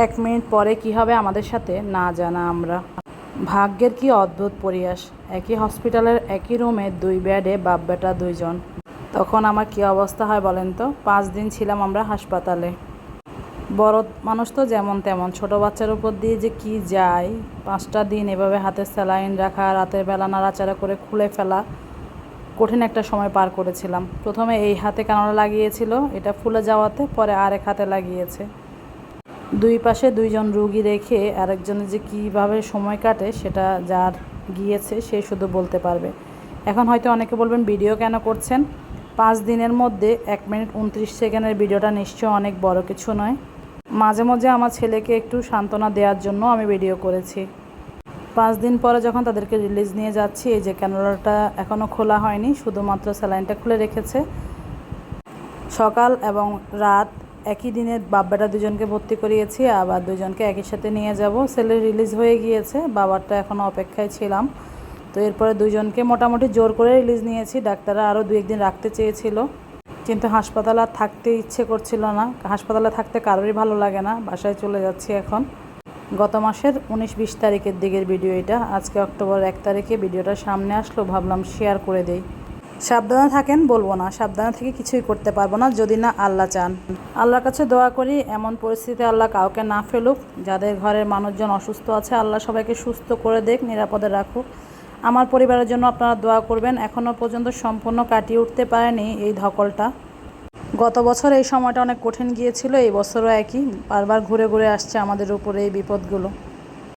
এক মিনিট পরে কি হবে আমাদের সাথে? না জানা আমরা। ভাগ্যের কি অদ্ভুত পরিয়াস একই হসপিটালের একই রুমে দুই বেডে বাপ বেটা দুইজন। তখন আমার কি অবস্থা হয় বলেন তো? পাঁচ দিন ছিলাম আমরা হাসপাতালে। বড় মানুষ তো যেমন তেমন। ছোট বাচ্চার উপর দিয়ে যে কি যায়? পাঁচটা দিন এভাবে হাতে স্যালাইন রাখা, রাতের বেলা নাড়াচাড়া করে খুলে ফেলা কঠিন একটা সময় পার করেছিলাম। প্রথমে এই হাতে কানড়া লাগিয়েছিল, এটা ফুলে যাওয়াতে পরে আরেক হাতে লাগিয়েছে। দুই পাশে দুইজন রুগী রেখে আরেকজনের যে কীভাবে সময় কাটে সেটা যার গিয়েছে সে শুধু বলতে পারবে। এখন হয়তো অনেকে বলবেন, ভিডিও কেন করছেন? পাঁচ দিনের মধ্যে এক মিনিট উনত্রিশ সেকেন্ডের ভিডিওটা নিশ্চয় অনেক বড় কিছু নয়। মাঝে মাঝে আমার ছেলেকে একটু সান্ত্বনা দেওয়ার জন্য আমি ভিডিও করেছি। পাঁচ দিন পরে যখন তাদেরকে রিলিজ নিয়ে যাচ্ছি, এই যে ক্যানোলাটা এখনও খোলা হয়নি, শুধুমাত্র স্যালাইনটা খুলে রেখেছে। সকাল এবং রাত একই দিনে বাব্বাটা দুজনকে ভর্তি করিয়েছি, আবার দুজনকে একই সাথে নিয়ে যাব। ছেলে রিলিজ হয়ে গিয়েছে, বাবারটা এখন অপেক্ষায় ছিলাম। তো এরপরে দুজনকে মোটামুটি জোর করে রিলিজ নিয়েছি, ডাক্তাররা আরও দু একদিন রাখতে চেয়েছিল। কিন্তু হাসপাতাল আর থাকতে ইচ্ছে করছিল না। হাসপাতালে থাকতে কারোরই ভালো লাগে না, বাসায় চলে যাচ্ছি এখন। গত মাসের উনিশ বিশ তারিখের দিকের ভিডিও এটা। আজকে অক্টোবর এক তারিখে ভিডিওটা সামনে আসলো, ভাবলাম শেয়ার করে দেই। সাবধানে থাকেন, বলব না, সাবধানে থেকে কিছুই করতে পারব না, যদি না আল্লাহ চান। আল্লাহর কাছে দোয়া করি, এমন পরিস্থিতিতে আল্লাহ কাউকে না ফেলুক। যাদের ঘরের মানুষজন অসুস্থ আছে, আল্লাহ সবাইকে সুস্থ করে দেখ, নিরাপদে রাখুক। আমার পরিবারের জন্য আপনারা দোয়া করবেন এখনও পর্যন্ত সম্পূর্ণ কাটিয়ে উঠতে পারেনি এই ধকলটা। গত বছর এই সময়টা অনেক কঠিন গিয়েছিল, এই বছরও একই, বারবার ঘুরে ঘুরে আসছে আমাদের উপরে এই বিপদগুলো।